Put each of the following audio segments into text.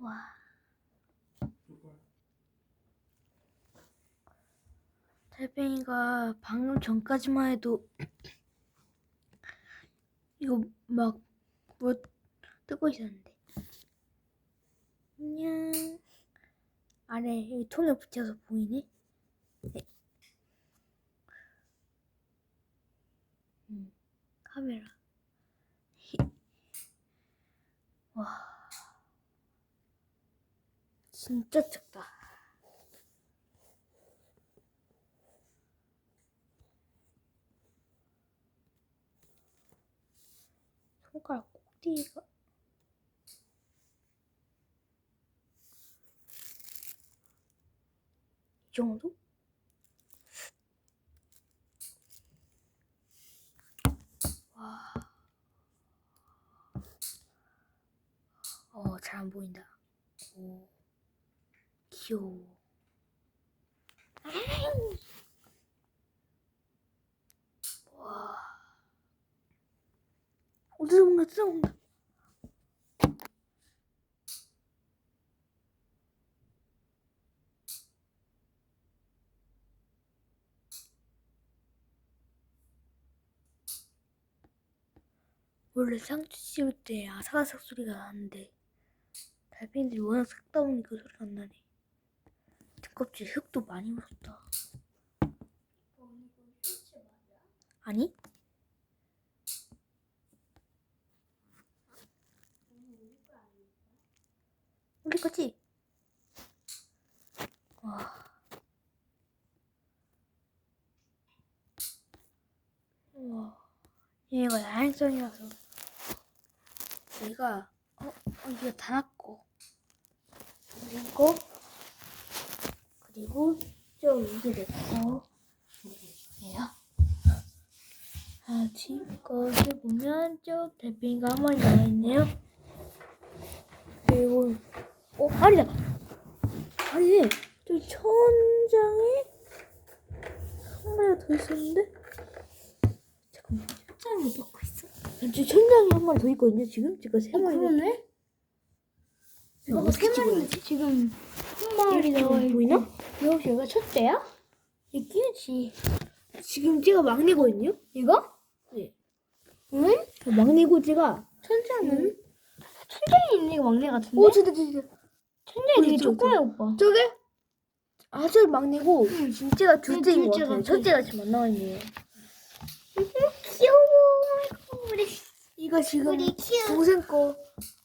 와. 달팽이가 방금 전까지만 해도 이거 막 뭐 뜨고 있었는데. 안녕. 아래 여기 통에 붙여서 보이네. 네. 음, 카메라. 와. 진짜 작다. 손가락 꼭지가 이 정도? 와. 어, 잘 안 보인다. 오. 귀여워. 와. 어, 뜯어먹는다, 뜯어먹는다. 원래 상추 씹을 때 아삭아삭 소리가 나는데 달팽이들이 워낙 작다 보니까 그 소리가 안 나네. 등껍질 흙도 많이 묻었다. 아니? 우리 거지? 와. 우와. 얘가 야행성이라서 얘가 어, 어 이거 다 났고 그리고 그리고 좀 이게 내거 예요. 아 지금까지 보면 저 달팽이가 한 마리 나와 있네요. 그리고 어 아니다 아니 저기 천장에 한 마리가 더 있었는데 잠깐만 천장을 먹고 있어. 저 천장에 한 마리 더 있거든요 지금 제가 세 어, 마리 그러네? 이거 세 마리 지 지금 한 마리 나와 있고. 보이나? 여기 얘가 첫째야? 얘 끼우지. 지금 제가 막내거든요 이거? 네 응? 막내고 제가 천장은? 천장에 있는 게 막내 같은데? 오 저기 저기 저기 천장이 되게 조그매 오빠. 저게 아 저 막내고 진짜가 둘째인 것. 같아. 첫째가 지금 안 나와 있네요. 귀여워. 우리 이거 지금 우리 키우. 동생 거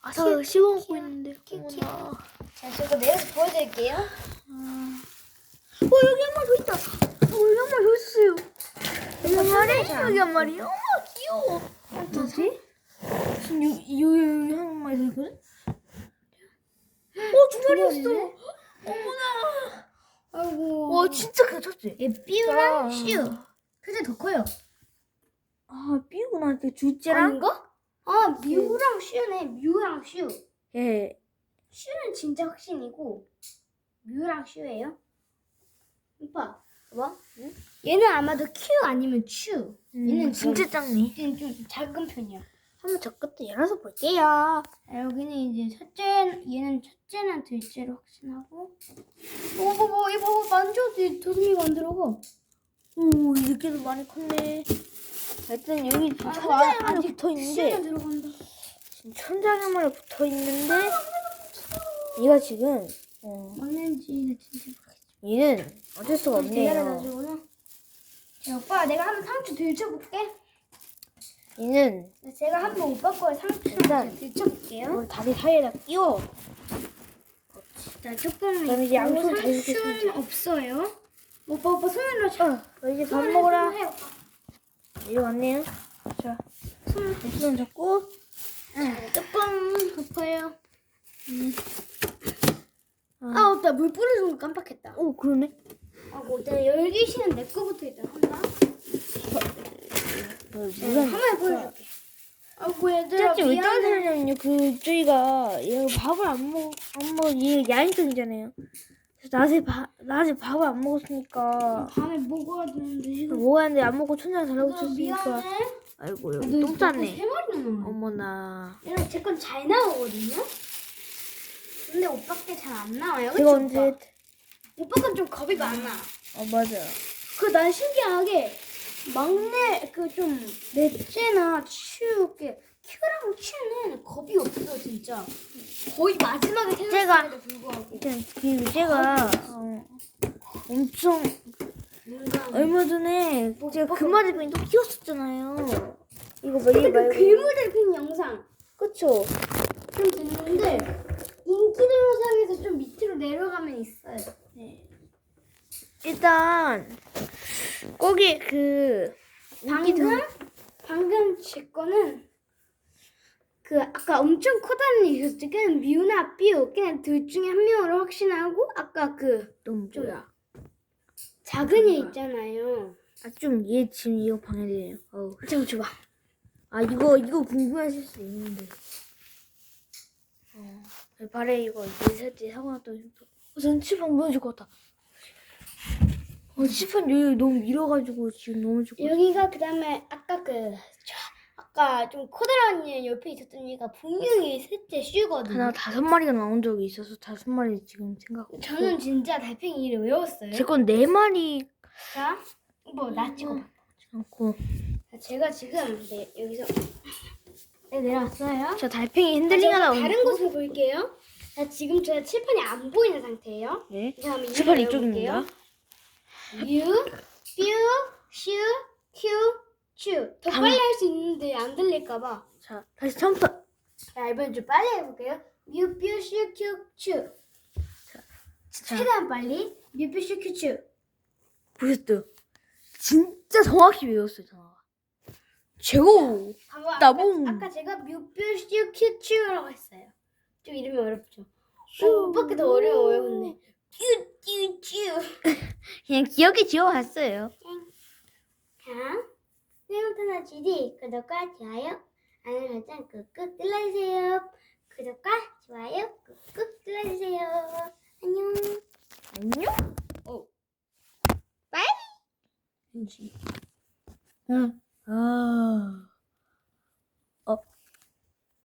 아사 씹어먹고 있는데. 어머나. 자, 저거 내려서 보여드릴게요. 어 여기 한 마리 더 있다. 어 여기 한 마리 더 있었어요. 여기 한 마리 여기 한 마리. 어머 귀여워. 뭐지? 지금 여기 여기 한 마리 더 있거든. 어두 마리였어. 어머나. 아이고. 와 진짜 큰 첫째. 얘 삐우랑 아. 슈. 그게 더 커요. 아 삐우구나. 그 둘째랑. 아닌가? 아, 뮤랑 슈네. 뮤랑 슈. 예. 슈는 진짜 확신이고 뮤랑 슈예요. 오빠, 뭐? 얘는 아마도 큐 아니면 츄. 얘는 음, 진짜 작네. 얘는 좀 작은 편이야. 한번 저 것도 열어서 볼게요. 아, 여기는 이제 첫째, 얘는 첫째는 둘째로 확신하고. 오, 봐봐, 이거 봐봐, 만져도 도둑이가 안 들어가. 오 이렇게도 많이 컸네. 일단 여기 천장에 아- 하나 아직 붙어 있는데 들어간다. 지금 천장에 하나 붙어 있는데 얘가 지금 어, 맞는지 진짜. 얘는 어쩔 수가 없네요. 기다려가지고요. 자, 오빠, 내가 한번 상추 들쳐볼게. 얘는 제가 한번 오빠 거에 상추를 일단 들쳐볼게요. 이걸 다리 사이에다 끼워. 자, 조금 그럼 이제 양손 잘 상추는 씻겠습니다. 없어요. 오빠, 오빠 손으로 쳐. 어, 너 이제 밥 손으로 먹어라. 해, 오빠. 이리 왔네요. 자, 손 잡고 자, 뚜껑 덮어요. 아, 아, 맞다. 물 뿌려준 거 깜빡했다. 오 그러네. 아고, 자, 열기 시는 내 거부터 일단 한다. 어, 네, 물은 한번 보여줄게. 아이고, 얘들아, 짜지 왜 미안해. 따지냐면요. 그 저희가 얘 밥을 안 먹, 안 먹, 얘 야인성이잖아요. 그래서 낮에 밥, 낮에 밥을 안 먹었으니까 밤에 먹어야 되는데, 지금. 먹었는데 안 먹고 천장 자라고 얘들아. 미안해. 아이고 너 여기 똥똥 쌌네. 세 마리나 나와. 어머나. 얘는 제건 잘 나오거든요. 근데 오빠께 잘안 나와요. 그치, 제가 언제 오빠? 오빠가 좀 겁이 많아. 어 맞아. 그 난 신기하게 막내 그 좀 넷째나 치우게 큐랑 치우는 겁이 없어 진짜. 거의 마지막에 제가- 불구하고. 제가 어, 엄청 뭔가 얼마 전에 제가 그 말을 또 키웠었잖아요. 이거 뭐 근데 이거 그 말고 괴물들 핀 영상 그쵸? 좀 됐는데 인기 동영상에서 좀 밑으로 내려가면 있어요. 네. 일단 거기 그 방금 방금 제 거는 그 아까 엄청 커다란 애 있었죠. 그냥 미우나 삐우 그냥 둘 중에 한 명으로 확신하고 아까 그 뭐야? 작은 애 있잖아요. 아좀 얘 지금 이거 방해돼요. 어우. 좀 줘봐. 아 이거 이거 궁금하실 수 있는데. 어. 발에 이거 났더니 어, 전 칠판 무너질 것 같아. 어 칠판 여기 너무 밀어가지고 지금 것 같아. 여기가 그 다음에 아까 그 저, 아까 좀 커다란 얘 옆에 있었던 얘가 분명히 셋째 슈거든요. 하나 다섯 마리가 나온 적이 있어서 다섯 마리 지금 생각. 저는 진짜 달팽이를 외웠어요. 제건 네 마리 자, 뭐나 찍어. 않고. 자, 제가 지금 네, 여기서 네, 내려왔어요. 저 달팽이 자, 흔들링하다 제가 다른 곳을 볼게요. 자, 지금 저 칠판이 안 보이는 상태예요. 네. 그 다음에 칠판 이쪽입니다. U, 뷰, 슈, 큐, 츄. 더 당- 빨리 할 수 있는데 안 들릴까봐. 자 다시 처음부터. 자, 이번엔 좀 빨리 해볼게요. 뮤, 뷰, 슈, 큐, 츄. 자 최대한 빨리. 뮤, 뷰, 슈, 큐, 츄. 보셨죠? 진짜 정확히 외웠어요 전 봐봐. 나봉. 아까, 아까 제가 뮤, 뷰, 슈, 큐, 츄라고 했어요. 좀 이름이 어렵죠? 어, 오빠께 더 어려워요, 근데. 큐, 츄, 츄. 그냥 기억에 지워봤어요. 자, 네모타나 GD 구독과 좋아요, 알람 설정 꾹꾹 눌러주세요. 구독과